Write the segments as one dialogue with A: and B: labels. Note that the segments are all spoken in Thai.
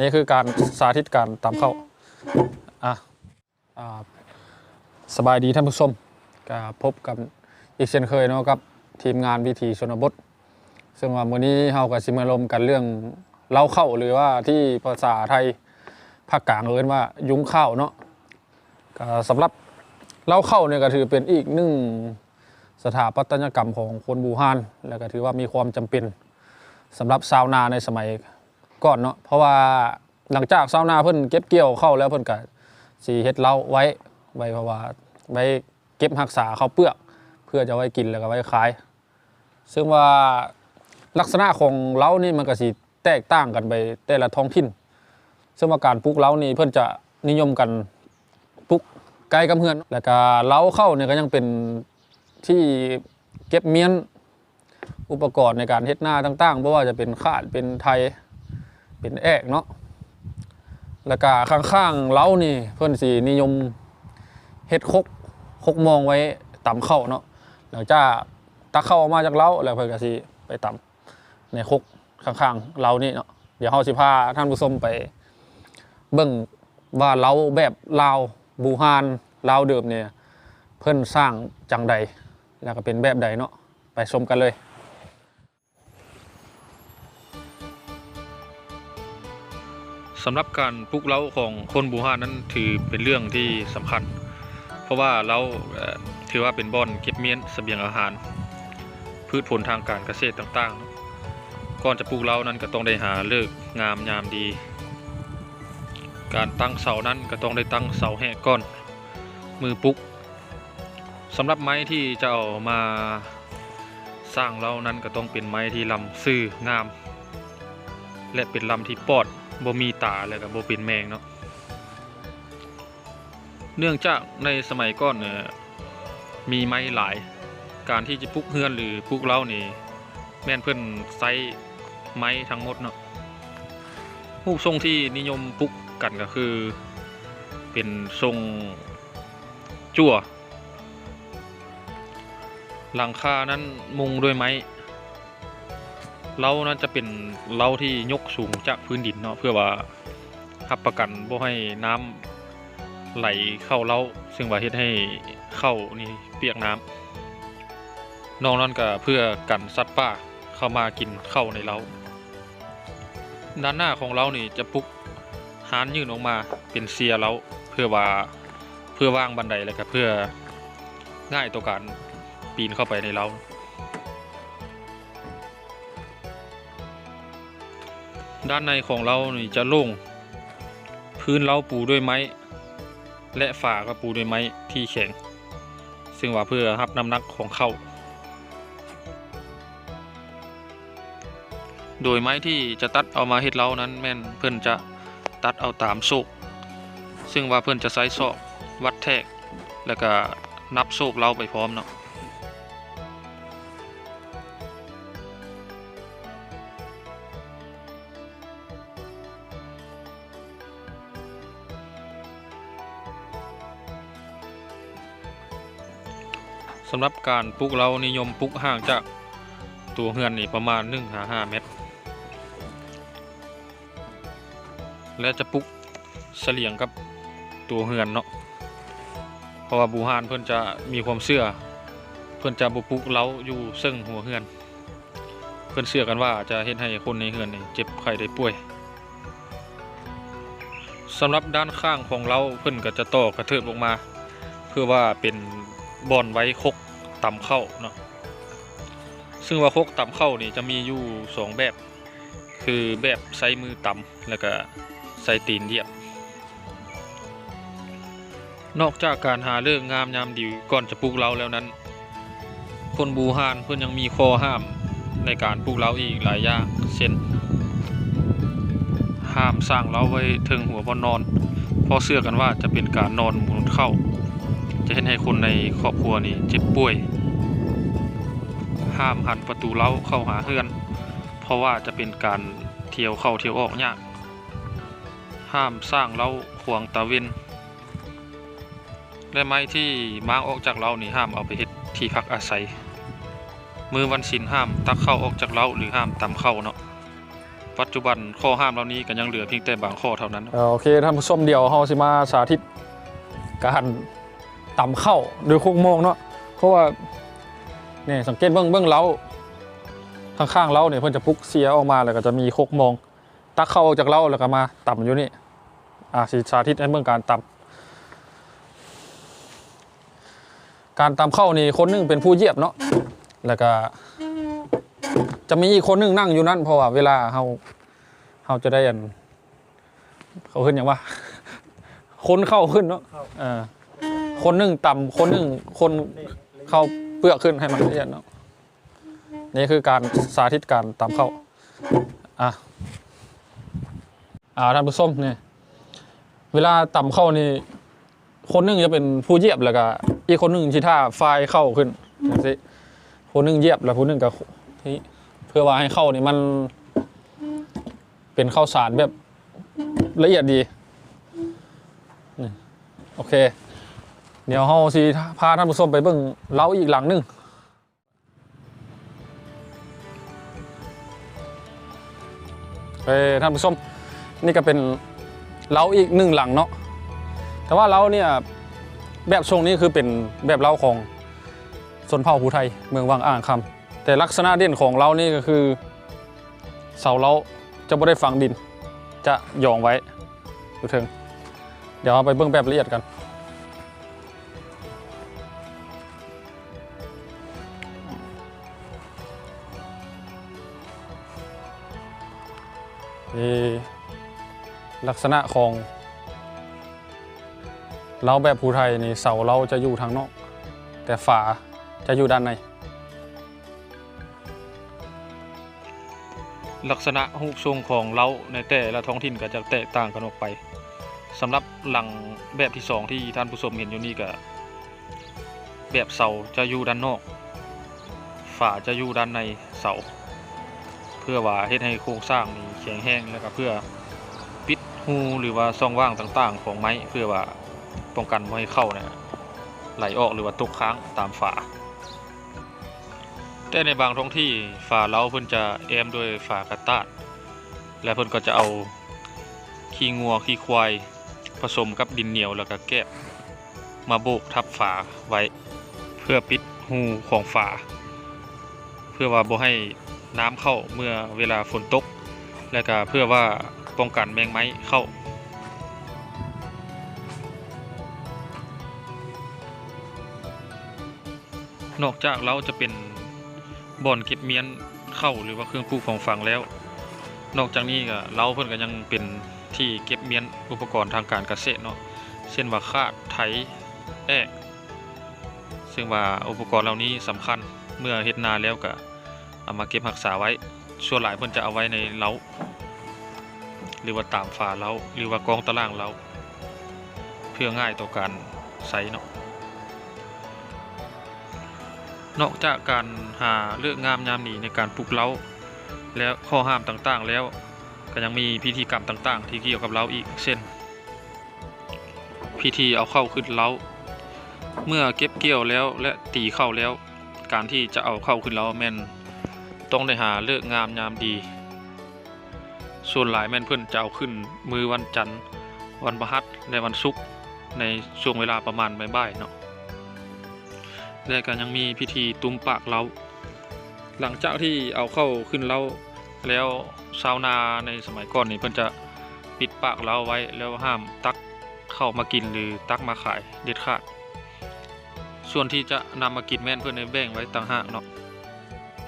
A: นี่คือการสาธิตการตำข้าวอะอ่าสบายดีท่านผู้ชมก็พบกับอีกเช่นเคยเนาะกับทีมงานวิถีชนบท ซึ่งว่ามื้อนี้เฮาก็สิมาลมกันเรื่องเล่าเข้าหรือว่าที่ภาษาไทยภาคกลางเอิ้นว่ายุ้งข้าวเนาะก็สำหรับเล่าเข้าเนี่ยก็ถือเป็นอีกหนึ่งสถาปัตยกรรมของคนบูฮาน แล้วก็ถือว่ามีความจำเป็นสำหรับชาวนาในสมัย ก่อนเนาะเพราะว่าหลังจากชาวนาเพิ่นเก็บเกี่ยวเข้าแล้วเพิ่นก็สิเฮ็ดเล้าไว้ไว้เพราะว่าไว้เก็บรักษาข้าวเปลือก เพื่อจะไว้กินแล้วก็ไว้ขาย ซึ่งว่าลักษณะของเล้านี่มันก็สิแตกต่างกันไปแต่ละท้องถิ่น ซึ่งว่าการปลูกเล้านี่เพื่อนจะนิยมกันปลูกใกล้กับเฮือน แล้วก็เล้าเข้าเนี่ยก็ยังเป็นที่เก็บเมียนอุปกรณ์ในการเฮ็ดหน้าต่างๆเพราะว่าจะเป็นข้าดเป็นไทย เป็นแอกเนาะแล้วก็ข้างๆเล้านี่เพื่อนสีนิยมเฮ็ดคกคกมองไว้ต่ำเข้าเนาะหลังจากตักเข้าออกมาจากเล้าแล้วเพื่อนก็สิไปต่ำในคกข้างๆเล้านี่เนาะเดี๋ยวเฮาสิพาท่านผู้ชมไป เบิ่งว่าเราแบบลาวบูฮานลาวเดิมเนี่ยเพิ่อนสร้างจังใดแล้วก็เป็นแบบใดเนาะไปชมกันเลย
B: สำหรับการปลุกเล้าของคนบูฮานั้นถือเป็นเรื่องที่สำคัญ เพราะว่าเราถือว่าเป็นบ่อนเก็บเมียนเสบียงอาหาร พืชผลทางการเกษตรต่างๆ ก่อนจะปลูกเล้านั้นก็ต้องได้หาเลิกงามยามดี การตั้งเสานั้นก็ต้องได้ตั้งเสาแหกก่อน มือปลุกสำหรับไม้ที่จะเอามาสร้างเล้านั้นก็ต้องเป็นไม้ที่ลำซื่องาม และเป็นลำที่ปอด บ่มีตาแล้วก็บ่เป็นแมงเนาะเนื่องจากในสมัยก่อนเนี่ยมีไม้หลาย การที่จะปลูกเฮือนหรือปลูกเล้านี่แม่นเพิ่อนใช้ไม้ทั้งหมดเนาะรูปทรงที่นิยมปลูกกันก็คือ เป็นทรงจั่วหลังคานั้นมุงด้วยไม้ เรานั้นจะเป็นเราที่ยกสูงจากพื้นดินเนาะเพื่อว่ารับประกันบ่ให้น้ำไหลเข้าเราซึ่งว่าเฮ็ดให้เข้านี่เปียกน้ำนอกนั้นก็เพื่อกันสัตว์ป่าเข้ามากินเข้าในเราด้านหน้าของเรานี่จะปุกหานยื่นออกมาเป็นเสียเราเพื่อว่าเพื่อว่างบันไดแล้วก็เพื่อง่ายต่อการปีนเข้าไปในเรา ด้านในของเรานี่จะโล่ง พื้นเราปูด้วยไม้ และฝาก็ปูด้วยไม้ที่แข็ง ซึ่งว่าเพื่อรับน้ำหนักของเข้า โดยไม้ที่จะตัดเอามาเฮ็ดเล้านั้นแม่นเพื่อนจะตัดเอาตามโศกซึ่งว่าเพื่อนจะใช้ซอกวัดแทก แล้วก็นับโศกเราไปพร้อมเนาะำหรับการปลูกเรานิยมปลูกห่างจากตัวเฮือนนี่ประมาณ1หา5เมตร และจะปลูกเสลียงกับตัวเฮือนเนาะเพราะว่าบูฮานเพิ่อนจะมีความเชื่อเพิ่อนจะบ่ปลูกเล้าอยู่ซึ่งหัวเฮือน เพิ่อนเชื่อกันว่าจะเฮ็ดให้คนในเฮือนนี่เจ็บไข้ได้ป่วยสำหรับด้านข้างของเราเพิ่อนก็จะต่อกระเทิบลงมา เพื่อว่าเป็นบอนไว้คก ต่ำเข้าเนาะซึ่งว่าคกต่ำเข้านี่จะมีอยู่สองแบบ คือแบบใช้มือต่ำแล้วก็ใส่ตีนเหยียบ นอกจากการหาเรื่องงามยามดีก่อนจะปลูกเล้าแล้วนั้น คนบูฮานเพื่อนยังมีข้อห้ามในการปลูกเล้าอีกหลายอย่างเช่นห้ามสร้างเล้าไว้ถึงหัวบอนนอน เพราะเชื่อกันว่าจะเป็นการนอนหมุนเข้า จะเห็นให้คนในครอบครัวนี่เจ็บป่วย ห้ามหันประตูเล้าเข้าหาเฮือน เพราะว่าจะเป็นการเที่ยวเข้าเที่ยวออกยากห้ามสร้างเล้าขวางตาเวนและไม้ที่ม้างออกจากเล้านี่ห้ามเอาไปเฮ็ดที่พักอาศัย มือวันศิลห้ามตักเข้าออกจากเล้าหรือห้ามตำเข้าเนาะปัจจุบันข้อห้ามเหล่านี้ก็ยังเหลือเพียงแต่บางข้อเท่านั้น
A: โอเคท่านผู้ชมเดียวเฮาสิมาสาธิตการ ตำข้าวโดยโคกโมงเนาะเพราะว่านี่สังเกตเบื้องเบื้องเล้าข้างๆเล้าเนี่ยเพิ่นจะปลุกเสียออกมาแล้วก็จะมีโคกโมงตักเข้าออกจากเล้าแล้วก็มาตำอยู่นี่อะสิสาธิตให้เบื้องการตำการตำข้าวนี่คนหนึงเป็นผู้เหยียบเนาะแล้วก็จะมีอีกคนหนึงนั่งอยู่นั่นเพราะว่าเวลาเฮาเฮาจะได้อันเขาขึ้นอย่างว่าคนเข้าขึ้นเนาะเออ คนหนึ่งต่ำคนหนึ่งคนเข้าเปลือกขึ้นให้มันละเอียดเนาะนี่คือการสาธิตการตำเข้าอะอ่าท่านผู้ชมเนี่ยเวลาต่ำเข้านี่คนหนึ่งจะเป็นผู้เหยียบแล้วก็อีกคนหนึ่งที่ท่าไฟเข้าขึ้นอย่างนี้คนหนึ่งเหยียบแล้วคนหนึ่งก็ที่เพื่อว่าให้เข้านี่มันเป็นข้าวสารแบบละเอียดดีนี่โอเค เดี๋ยวเฮาสิพาท่านผู้ชมไปเบิ่งเล้าอีกหลังหนึงเอ้ท่านผู้ชมนี่ก็เป็นเล้าอีกหนึ่งหลังเนาะแต่ว่าเล้าเนี่ยแบบทรงนี้คือเป็นแบบเล้าของชนเผ่าภูไทยเมืองวังอ่างคำแต่ลักษณะเด่นของเล้านี่ก็คือ เสาเล้าจะไม่ได้ฝังดิน จะหยองไว้ดูเถิงเดี๋ยวเอาไปเบื้องแบบละเอียดกัน ลักษณะของเราแบบภูไทยนี่เสาเราจะอยู่ทางนอก แต่ฝาจะอยู่ด้านใน
B: ลักษณะรูปทรงของเล้าในแต่ละท้องถิ่นก็จะแตกต่างกันออกไปสำหรับหลังแบบที่สองที่ท่านผู้ชมเห็นอยู่นี่ก็แบบเสาจะอยู่ด้านนอก ฝาจะอยู่ด้านในเสา เพื่อว่าเฮ็ดให้โครงสร้างนี่แข็งแรงแล้วก็เพื่อปิดหูหรือว่าช่องว่างต่างๆ ของไม้เพื่อว่าป้องกันไม่ให้เข้านะไหลออกหรือว่าตกค้างตามฝา แต่ในบางท้องที่ฝาเล้าเพิ่นจะแอมด้วยฝากระตาดและเพิ่นก็จะเอาขี้งัวขี้ควายผสมกับดินเหนียวแล้วก็แกบมาโบกทับฝาไว้ เพื่อปิดหูของฝา เพื่อว่าบ่ให้ น้ำเข้าเมื่อเวลาฝนตก และก็เพื่อว่าป้องกันแมงไม้เข้า นอกจากเราจะเป็นบ่อนเก็บเมียนเข้าหรือว่าเครื่องปลูกของฝังแล้ว นอกจากนี้ก็เราเพิ่อนก็ยังเป็นที่เก็บเมียนอุปกรณ์ทางการเกษตรเนาะเช่นว่าคาดไถแอกซึ่งว่าอุปกรณ์เหล่านี้สำคัญเมื่อเฮ็ดนาแล้วก็ เอามาเก็บรักษาไว้ส่วนหลายเพิ่นจะเอาไว้ในเล้าหรือว่าตามฝาเล้าหรือว่ากองตารางเล้าเพื่อง่ายต่อการใช้เนาะนอกจากการหาเลือกงามยามดีในการปลุกเล้าแล้วข้อห้ามต่างๆแล้วก็ยังมีพิธีกรรมต่าง ๆ ที่เกี่ยวกับเล้าอีกเช่น พิธีเอาเข้าขึ้นเล้าเมื่อเก็บเกี่ยวแล้วและตีเข้าแล้ว การที่จะเอาเข้าขึ้นเล้าแม่น ต้องได้หาเลือกงามยามดี ส่วนหลายแม่นเพื่อนจะเอาขึ้นมือวันจันทร์วันพฤหัสและวันศุกร์ในช่วงเวลาประมาณบ่ายๆเนาะและก็ยังมีพิธีตุ้มปากเล้าหลังจากที่เอาเข้าขึ้นเล้าแล้วชาวนาในสมัยก่อนนี่เพิ่นจะปิดปากเล้าไว้แล้วห้ามตักเข้ามากินหรือตักมาขายเด็ดขาดส่วนที่จะนำมากินแม่นเพื่อนในแบ่งไว้ต่างหากเนาะ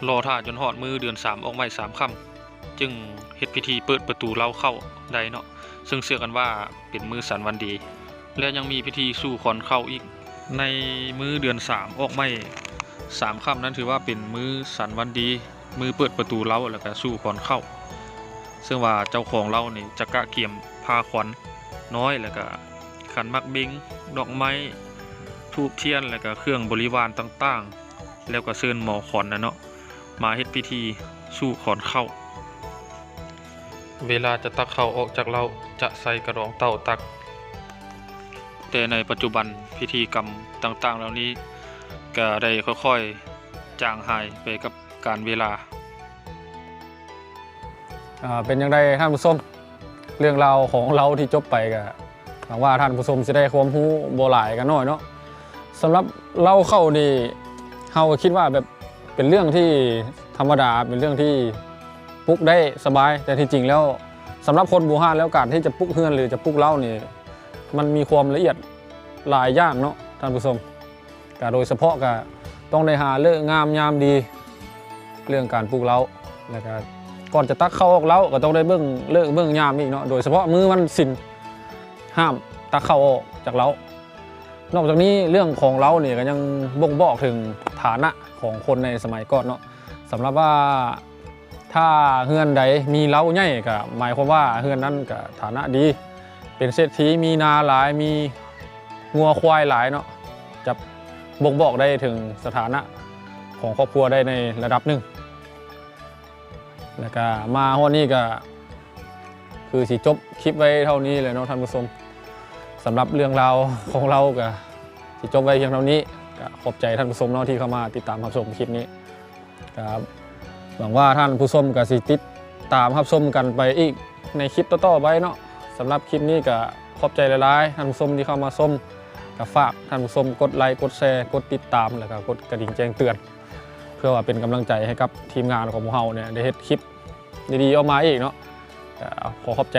B: รอท่าจนหอดมือเดือนสามออกไม่สามค่ำจึงเฮ็ดพิธีเปิดประตูเล้าเข้าได้เนาะซึ่งเชื่อกันว่าเป็นมือสันวันดี และยังมีพิธีสู่ขอนเข้าอีก ในมือเดือนสามออกไม่สามค่ำนั้นถือว่าเป็นมือสันวันดี มือเปิดประตูเล้าแล้วก็สู่ขอนเข้า ซึ่งว่าเจ้าของเล้านี่จะกะเกียมพาขวัญน้อยแล้วก็ขันมักบิงดอกไม้ทูบเทียนแล้วก็เครื่องบริวารต่างๆ แล้วก็เชิญหมอขอนนะเนาะ มาเฮ็ดพิธีสู่ขอนเข้า เวลาจะตักเข้าออกจากเราจะใส่กระรองเต้าตัก แต่ในปัจจุบันพิธีกรรมต่างๆ เหล่านี้ก็ได้ค่อยๆจางหายไปกับการเวลา
A: อ่าเป็นยังไงท่านผู้ชมเรื่องราวของเราที่จบไปก็หวังว่าท่านผู้ชมจะได้ความรู้โบหลายกันหน่อยเนาะสำหรับเล่าเข้านี่เฮาก็คิดว่าแบบ เป็นเรื่องที่ธรรมดาเป็นเรื่องที่ปลุกได้สบาย แต่ที่จริงแล้วสำหรับคนบูฮานแล้วการที่จะปลุกเฮือนหรือจะปลุกเล่านี่มันมีความละเอียดหลายอย่างเนาะท่านผู้ชมก็โดยเฉพาะก็ต้องได้หาเลิกงามยามดี เรื่องการปลูกเล้าแล้วก็ก่อนจะตักเข้าออกเล้าก็ต้องได้เบื้องเลิกเบื้องยามอีกเนาะโดยเฉพาะมือมันสินห้ามตักเข้าออกจากเล้านอกจากนี้เรื่องของเล้าเนี่ยก็ยังบ่งบอกถึงานะของคนในสมัยก่อนเนาะสำหรับว่าถ้าเฮือนใดมีเล้าใหญ่ก็หมายความว่าเฮือนนั้นก็ฐานะดี เป็นเศรษฐีมีนาหลายมีงัวควายหลายเนาะจะบ่งบอกได้ถึงสถานะของครอบครัวได้ในระดับหนึ่งแล้วก็มาฮอดนี้ก็คือสิจบคลิปไว้เท่านี้เลยเนาะท่านผู้ชมสำหรับเรื่องราวของเราก็สิจบไว้เพียงเท่านี้ ขอบใจท่านผู้ชมเนาะที่เข้ามาติดตามรับชมคลิปนี้ครับหวังว่าท่านผู้ชมก็สิติดตามรับชมกันไปอีกในคลิปต่อๆไปเนาะสำหรับคลิปนี้ก็ขอบใจหลายๆท่านผู้ชมที่เข้ามาชมก็ฝากท่านผู้ชมกดไลค์กดแชร์กดติดตามแล้วก็กดกระดิ่งแจ้งเตือน เพื่อว่าเป็นกำลังใจให้กับทีมงานของพวกเราเนี่ยได้เฮ็ดคลิปดีๆออกมาอีกเนาะขอขอบใจ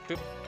A: มือตึ๊บ